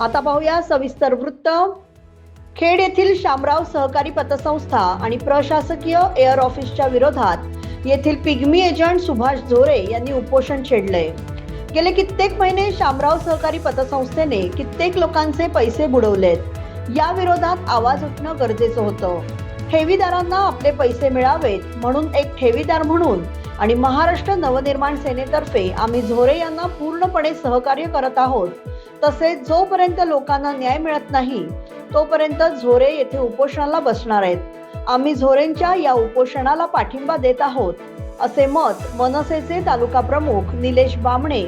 आता पाहूया सविस्तर वृत्त. खेड येथील शामराव सहकारी पतसंस्था आणि प्रशासकीय एअर ऑफिसच्या विरोधात येथील पिग्मी एजंट सुभाष झोरे यांनी उपोषण छेडलंय. गेले कित्येक महिने शामराव सहकारी पतसंस्थेने कित्येक लोकांचे पैसे बुडवलेत. या विरोधात आवाज उठणं गरजेचं होतं. ठेवीदारांना आपले पैसे मिळावेत म्हणून एक ठेवीदार म्हणून आणि महाराष्ट्र नवनिर्माण सेनेतर्फे आम्ही झोरे यांना पूर्णपणे सहकार्य करत आहोत. तसेच जोपर्यंत लोकांना न्याय मिळत नाही तोपर्यंत झोरे येथे उपोषणाला बसणार आहेत. आम्ही झोरेंच्या या उपोषणाला पाठिंबा देत आहोत असे मत मनसेचे तालुका प्रमुख निलेश बामणे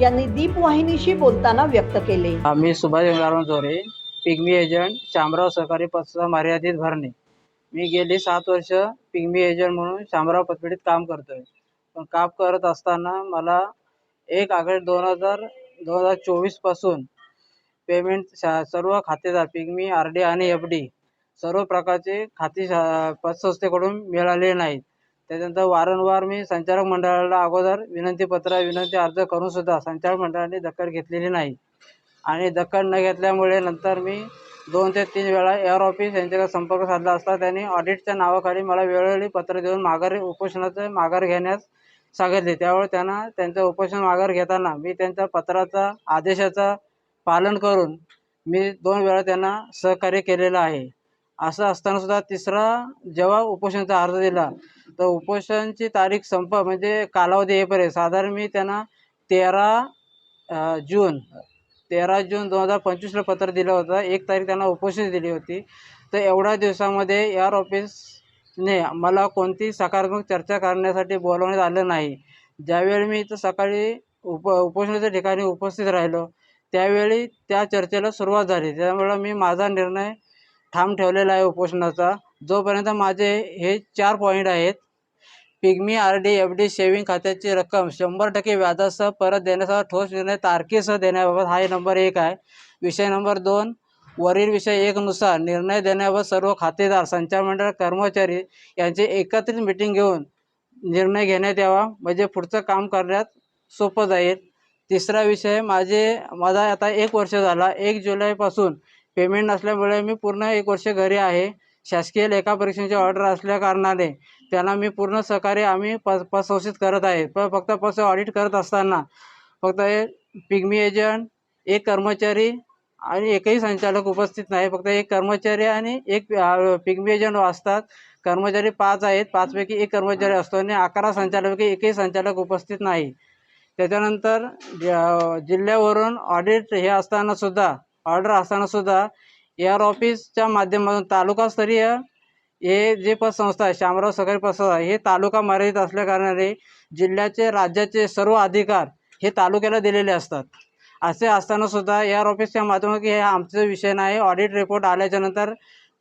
यांनी दीप वाहिनीशी बोलताना व्यक्त केले. आम्ही सुभाष गंगाराम जोरे पिग्मी एजंट शामराव सहकारी पतसंस्था मर्यादित भरणे. मी गेली सात वर्ष पिग्मी एजंट म्हणून शामराव पतपेढीत काम करतोय. पण काम करत असताना मला एक ऑगस्ट दोन हजार दोन हजार चोवीसपासून पेमेंट शा सर्व खातेदार मी आर डी आणि एफ डी सर्व प्रकारचे खाती शा- पतसंस्थेकडून मिळाले नाहीत. त्याच्यानंतर वारंवार मी संचालक मंडळाला अगोदर विनंतीपत्र विनंती अर्ज करून सुद्धा संचालक मंडळाने दखल घेतलेली नाही. आणि दखल न घेतल्यामुळे नंतर मी दोन ते तीन वेळा एअर ऑफिस यांच्याकडे संपर्क साधला असता. त्यांनी ऑडिटच्या नावाखाली मला वेळोवेळी पत्र देऊन माघारी उपोषणाचं माघार घेण्यास सांगितले त्यामुळे त्यांना त्यांचं उपोषण माघार घेताना मी त्यांच्या पत्राचा आदेशाचा पालन करून मी दोन वेळा त्यांना सहकार्य केलेलं आहे. असं असताना सुद्धा तिसरा जेव्हा उपोषणाचा अर्ज दिला तर उपोषणची तारीख संप म्हणजे कालावधी येईपर्यंत साधारण मी त्यांना तेरा जून तेरा जून दोन हजार पंचवीसला पत्र दिलं होतं. एक तारीख त्यांना उपोषण दिली होती. तर एवढ्या दिवसामध्ये एअर ने मला कोणती सकारात्मक चर्चा करण्यासाठी बोलवण्यात आलं नाही. ज्यावेळी मी इथं सकाळी उप उपोषणाच्या ठिकाणी उपस्थित राहिलो त्यावेळी त्या चर्चेला सुरुवात झाली. त्यामुळं मी माझा निर्णय ठाम ठेवलेला आहे उपोषणाचा. जोपर्यंत माझे हे चार पॉईंट आहेत pigmy R D F D saving खात्याची रक्कम शंभर टक्के व्याजासह परत देण्याचा ठोस निर्णय तारखेसह देण्याबाबत हा नंबर एक आहे. विषय नंबर दोन वरील विषय एकनुसार निर्णय देण्यावर सर्व खातेदार संचारमंडळ कर्मचारी यांची एकत्रित मिटिंग घेऊन निर्णय घेण्यात यावा. म्हणजे पुढचं काम करण्यात सोपं जाईल. तिसरा विषय माझे माझा आता एक वर्ष झाला. एक जुलैपासून पेमेंट नसल्यामुळे मी पूर्ण एक वर्ष घरी आहे. शासकीय लेखा परीक्षेची ऑर्डर असल्या कारणाने त्यांना मी पूर्ण सहकार्य आम्ही प पतसंस्थेत करत आहे. पण फक्त पस ऑडिट करत असताना फक्त पिग्मी एजंट एक कर्मचारी आणि एकही संचालक उपस्थित नाही. फक्त एक कर्मचारी आणि एक पिग्मेजन असतात. कर्मचारी पाच आहेत. पाचपैकी एक कर्मचारी असतो आणि अकरा संचालकपैकी एकही संचालक उपस्थित नाही. त्याच्यानंतर जिल्ह्यावरून ऑडिट हे असताना सुद्धा ऑर्डर असताना सुद्धा एअर ऑफिसच्या माध्यमातून तालुकास्तरीय हे जे पतसंस्था आहे शामराव सहकारी पतसंस्था हे तालुका मर्यादित असल्या कारणाने जिल्ह्याचे राज्याचे सर्व अधिकार हे तालुक्याला दिलेले असतात. असे असताना सुद्धा एअर ऑफिसच्या माध्यमातून हे आमचा विषय नाही ऑडिट रिपोर्ट आल्याच्यानंतर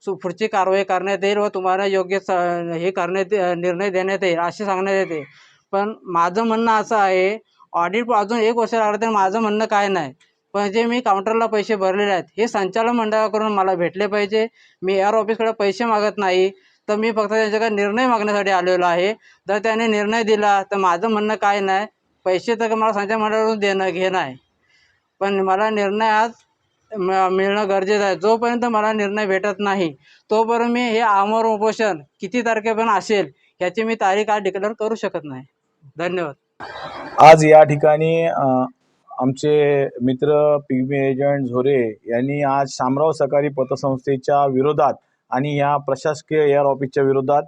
सु पुढची कारवाई करण्यात येईल व तुम्हाला योग्य स हे करण्यात निर्णय देण्यात येईल असे सांगण्यात येते. पण माझं म्हणणं असं आहे ऑडिट अजून एक वर्ष लागलं तर माझं म्हणणं काय नाही. पण जे मी काउंटरला पैसे भरलेले आहेत हे संचालन मंडळाकडून मला भेटले पाहिजे. मी एअर ऑफिसकडे पैसे मागत नाही तर मी फक्त त्यांच्याकडे निर्णय मागण्यासाठी आलेलो आहे. जर त्याने निर्णय दिला तर माझं म्हणणं काय नाही. पैसे तर मला संचालन मंडळाकडून देणं घेणं आहे. पण मला निर्णय आज म- मिळणं गरजेचं आहे. जोपर्यंत मला निर्णय भेटत नाही तोपर्यंत मी हे आमर उपोषण किती तारखेपर्यंत असेल याची मी तारीख आज डिक्लेअर करू शकत नाही. धन्यवाद. आज या ठिकाणी आमचे मित्र पिग्मी एजंट झोरे यांनी आज शामराव सहकारी पतसंस्थेच्या विरोधात आणि या प्रशासकीय एअर ऑफिसच्या विरोधात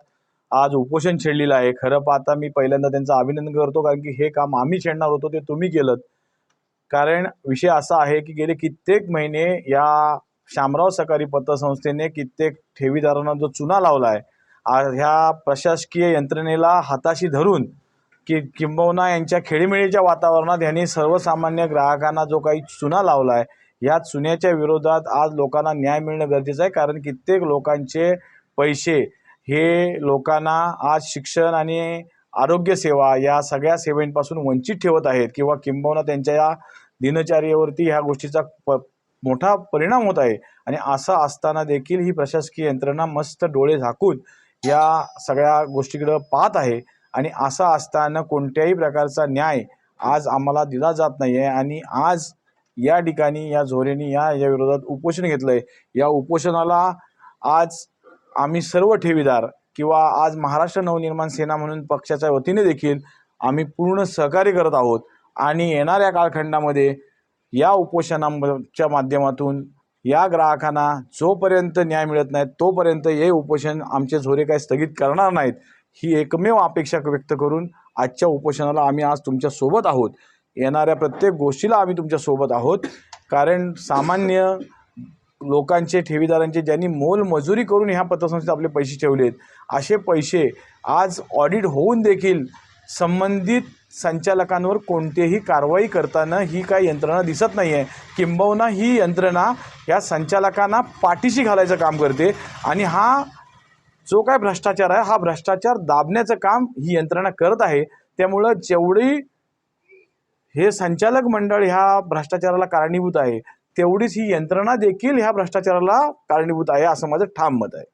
आज उपोषण छेडलेलं आहे. खरं पाहता मी पहिल्यांदा त्यांचं अभिनंदन करतो कारण की हे काम आम्ही छेडणार होतो ते तुम्ही केलं कारण विषय असा आहे की गेले कित्येक महिने या शामराव सहकारी पतसंस्थेने कित्येक ठेवीदारांना जो चुना लावला आहे आज ह्या प्रशासकीय यंत्रणेला हाताशी धरून की किंबहुना यांच्या खेळीमेळीच्या वातावरणात यांनी सर्वसामान्य ग्राहकांना जो काही चुना लावला आहे या चुन्याच्या विरोधात आज लोकांना न्याय मिळणं गरजेचं आहे. कारण कित्येक लोकांचे पैसे हे लोकांना आज शिक्षण आणि आरोग्यसेवा या सगळ्या सेवेंपासून वंचित ठेवत आहेत किंवा किंबहुना त्यांच्या या दिनचर्येवरती ह्या गोष्टीचा प मोठा परिणाम होत आहे. आणि असं असताना देखील ही प्रशासकीय यंत्रणा मस्त डोळे झाकून या सगळ्या गोष्टीकडं पाहत आहे. आणि असं असताना कोणत्याही प्रकारचा न्याय आज आम्हाला दिला जात नाही आहे आणि आज या ठिकाणी या झोरेनी या या विरोधात उपोषण घेतलं आहे या उपोषणाला आज आम्ही सर्व ठेवीदार किंवा आज महाराष्ट्र नवनिर्माण सेना म्हणून पक्षाच्या वतीने देखील आम्ही पूर्ण सहकार्य करत आहोत. आणि येणाऱ्या कालखंडामध्ये या उपोषणाच्या माध्यमातून या ग्राहकांना जोपर्यंत न्याय मिळत नाही तोपर्यंत हे उपोषण आमचे झोरे काही स्थगित करणार नाहीत ही एकमेव अपेक्षा व्यक्त करून आजच्या उपोषणाला आम्ही आज तुमच्यासोबत आहोत. येणाऱ्या प्रत्येक गोष्टीला आम्ही तुमच्यासोबत आहोत. कारण सामान्य लोकांचे ठेवीदारांचे ज्यांनी मोलमजुरी करून ह्या पतसंस्थेत आपले पैसे ठेवलेत असे पैसे आज ऑडिट होऊन देखील संबंधित संचालकांवर कोणतीही कारवाई करताना ही काही यंत्रणा दिसत नाही आहे किंबहुना ही यंत्रणा या संचालकांना पाठीशी घालायचं काम करते आणि हा जो काय भ्रष्टाचार आहे हा भ्रष्टाचार दाबण्याचं काम ही यंत्रणा करत आहे. त्यामुळं जेवढी हे संचालक मंडळ ह्या भ्रष्टाचाराला कारणीभूत आहे तेवढीच ही यंत्रणा देखील ह्या भ्रष्टाचाराला कारणीभूत आहे असं माझं ठाम मत आहे.